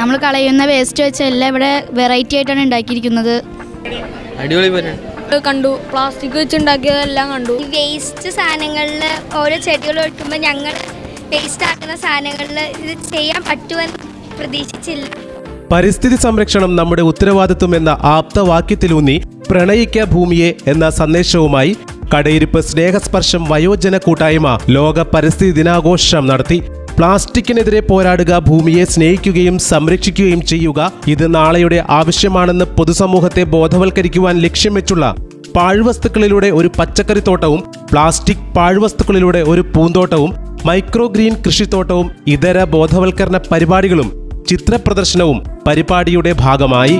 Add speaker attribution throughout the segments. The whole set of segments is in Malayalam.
Speaker 1: നമ്മൾ കളയുന്ന വേസ്റ്റ് വെച്ച് എല്ലാം ഇവിടെ വെറൈറ്റി ആയിട്ടാണ് ഉണ്ടാക്കിയിരിക്കുന്നത്.
Speaker 2: അടിപൊളി
Speaker 3: കണ്ടു. പ്ലാസ്റ്റിക് വെച്ച് ഉണ്ടാക്കിയതെല്ലാം
Speaker 4: കണ്ടു. വേസ്റ്റ് സാധനങ്ങളിൽ ഓരോ ചെടികൾ വെക്കുമ്പോൾ ഞങ്ങൾ വേസ്റ്റ് ആക്കുന്ന സാധനങ്ങളിൽ ഇത് ചെയ്യാൻ പറ്റുമെന്ന് പ്രതീക്ഷിച്ചില്ല.
Speaker 5: പരിസ്ഥിതി സംരക്ഷണം നമ്മുടെ ഉത്തരവാദിത്വം എന്ന ആപ്തവാക്യത്തിലൂന്നി പ്രണയിക്ക ഭൂമിയെ എന്ന സന്ദേശവുമായി കടയിരിപ്പ് സ്നേഹസ്പർശം വയോജന കൂട്ടായ്മ ലോക പരിസ്ഥിതി ദിനാഘോഷം നടത്തി പ്ലാസ്റ്റിക്കിനെതിരെ പോരാടുക ഭൂമിയെ സ്നേഹിക്കുകയും സംരക്ഷിക്കുകയും ചെയ്യുക ഇത് നാളെയുടെ ആവശ്യമാണെന്ന് പൊതുസമൂഹത്തെ ബോധവൽക്കരിക്കുവാൻ ലക്ഷ്യം വെച്ചുള്ള പാഴ്വസ്തുക്കളിലൂടെ ഒരു പച്ചക്കറിത്തോട്ടവും പ്ലാസ്റ്റിക് പാഴ്വസ്തുക്കളിലൂടെ ഒരു പൂന്തോട്ടവും മൈക്രോ ഗ്രീൻ കൃഷിത്തോട്ടവും ഇതര ബോധവൽക്കരണ പരിപാടികളും ചിത്രപ്രദർശനവും പരിപാടിയുടെ ഭാഗമായി.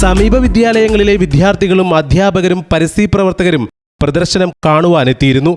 Speaker 5: സമീപ വിദ്യാലയങ്ങളിലെ വിദ്യാർത്ഥികളും അധ്യാപകരും പരിസ്ഥിതി പ്രവർത്തകരും പ്രദർശനം കാണുവാനെത്തിയിരുന്നു.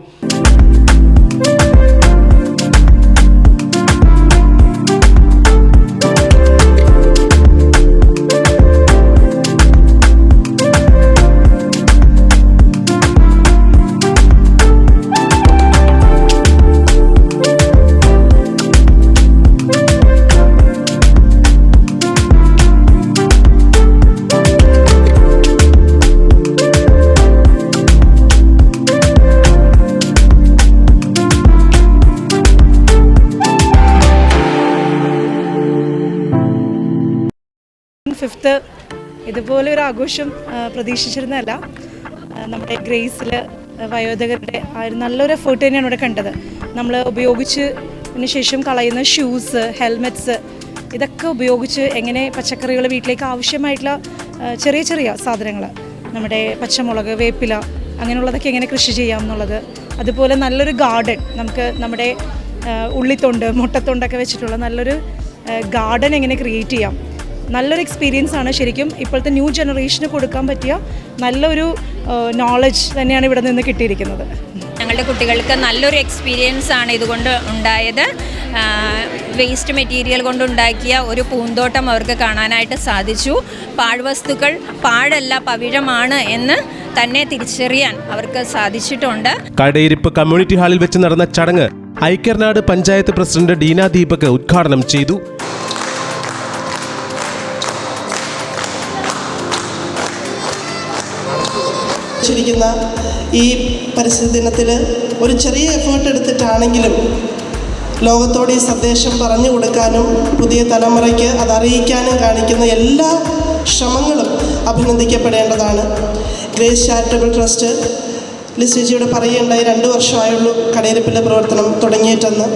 Speaker 6: ഇതുപോലെ ഒരു ആഘോഷം പ്രതീക്ഷിച്ചിരുന്നതല്ല. നമ്മുടെ ഗ്രേസിൽ വയോധകരുടെ ആ ഒരു നല്ലൊരു എഫേർട്ട് തന്നെയാണ് ഇവിടെ കണ്ടത്. നമ്മൾ ഉപയോഗിച്ച് ശേഷം കളയുന്ന ഷൂസ് ഹെൽമെറ്റ്സ് ഇതൊക്കെ ഉപയോഗിച്ച് എങ്ങനെ പച്ചക്കറികൾ വീട്ടിലേക്ക് ആവശ്യമായിട്ടുള്ള ചെറിയ ചെറിയ സാധനങ്ങൾ നമ്മുടെ പച്ചമുളക് വേപ്പില അങ്ങനെയുള്ളതൊക്കെ എങ്ങനെ കൃഷി ചെയ്യാം എന്നുള്ളത്. അതുപോലെ നല്ലൊരു ഗാർഡൻ നമുക്ക് നമ്മുടെ ഉള്ളിത്തൊണ്ട് മുട്ടത്തൊണ്ടൊക്കെ വെച്ചിട്ടുള്ള നല്ലൊരു ഗാർഡൻ എങ്ങനെ ക്രിയേറ്റ് ചെയ്യാം. നല്ലൊരു എക്സ്പീരിയൻസ് ആണ് ശരിക്കും ഇപ്പോഴത്തെ ന്യൂ ജനറേഷന് കൊടുക്കാൻ പറ്റിയ നല്ലൊരു നോളജ് തന്നെയാണ് ഇവിടെ നിന്ന് കിട്ടിയിരിക്കുന്നത്.
Speaker 7: ഞങ്ങളുടെ കുട്ടികൾക്ക് നല്ലൊരു എക്സ്പീരിയൻസ് ആണ് ഇതുകൊണ്ട് ഉണ്ടായത്. വേസ്റ്റ് മെറ്റീരിയൽ കൊണ്ടുണ്ടാക്കിയ ഒരു പൂന്തോട്ടം അവർക്ക് കാണാനായിട്ട് സാധിച്ചു. പാഴ്വസ്തുക്കൾ പാഴല്ല പവിഴമാണ് എന്ന് തന്നെ തിരിച്ചറിയാൻ അവർക്ക് സാധിച്ചിട്ടുണ്ട്.
Speaker 5: കടയിരിപ്പ് കമ്മ്യൂണിറ്റി ഹാളിൽ വെച്ച് നടന്ന ചടങ്ങ് ഐക്യർനാട് പഞ്ചായത്ത് പ്രസിഡന്റ് ഡീന ദീപക് ഉദ്ഘാടനം ചെയ്തു.
Speaker 8: വെച്ചിരിക്കുന്ന ഈ പരിസ്ഥിതി ദിനത്തിൽ ഒരു ചെറിയ എഫേർട്ട് എടുത്തിട്ടാണെങ്കിലും ലോകത്തോട് ഈ സന്ദേശം പറഞ്ഞു കൊടുക്കാനും പുതിയ തലമുറയ്ക്ക് അതറിയിക്കാനും കാണിക്കുന്ന എല്ലാ ശ്രമങ്ങളും അഭിനന്ദിക്കപ്പെടേണ്ടതാണ്. ഗ്രേസ് ചാരിറ്റബിൾ ട്രസ്റ്റ് ലിസ്റ്റേജിയോട് പറയുകയുണ്ടായി രണ്ട് വർഷമായുള്ളൂ കടയിരപ്പിന്റെ പ്രവർത്തനം തുടങ്ങിയിട്ടെന്ന്.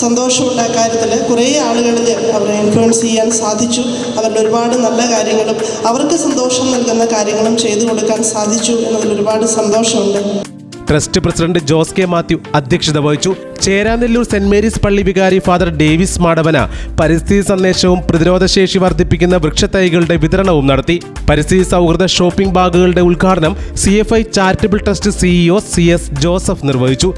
Speaker 8: സന്തോഷമുണ്ട് കാര്യത്തിൽ കുറേ ആളുകളിൽ അവരെ ഇൻഫ്ലുവൻസ് ചെയ്യാൻ സാധിച്ചു. അവരുടെ ഒരുപാട് നല്ല കാര്യങ്ങളും അവർക്ക് സന്തോഷം നൽകുന്ന കാര്യങ്ങളും ചെയ്തു കൊടുക്കാൻ സാധിച്ചു എന്നതിൽ ഒരുപാട് സന്തോഷമുണ്ട്.
Speaker 5: Trust president Jose K Mathew അധ്യക്ഷത വഹിച്ചു. ചേരാനെല്ലൂർ സെന്റ് മേരീസ് പള്ളി വികാരി ഫാദർ ഡേവിസ് മാടവന പരിസ്ഥിതി സന്ദേശവും പ്രതിരോധശേഷി വർദ്ധിപ്പിക്കുന്ന വൃക്ഷത്തൈകളുടെ വിതരണവും നടത്തി. പരിസ്ഥിതി സൗഹൃദ ഷോപ്പിംഗ് ബാഗുകളുടെ ഉദ്ഘാടനം C charitable trust CEO C Joseph നിർവഹിച്ചു.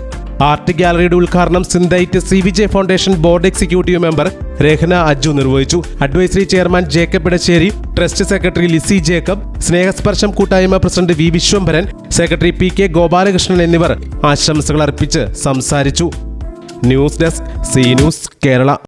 Speaker 5: ആർട്ട് ഗാലറിയുടെ ഉദ്ഘാടനം Synthite C V J foundation board executive member Rahna Aju നിർവഹിച്ചു. Advisory chairman Jacob Edassery trust secretary Lissy Jacob Snehasparsham കൂട്ടായ്മ president V Viswambharan secretary P K Gopalakrishnan എന്നിവർ ആശംസകൾ അർപ്പിച്ച് സംസാരിച്ചു. News desk C news Kerala.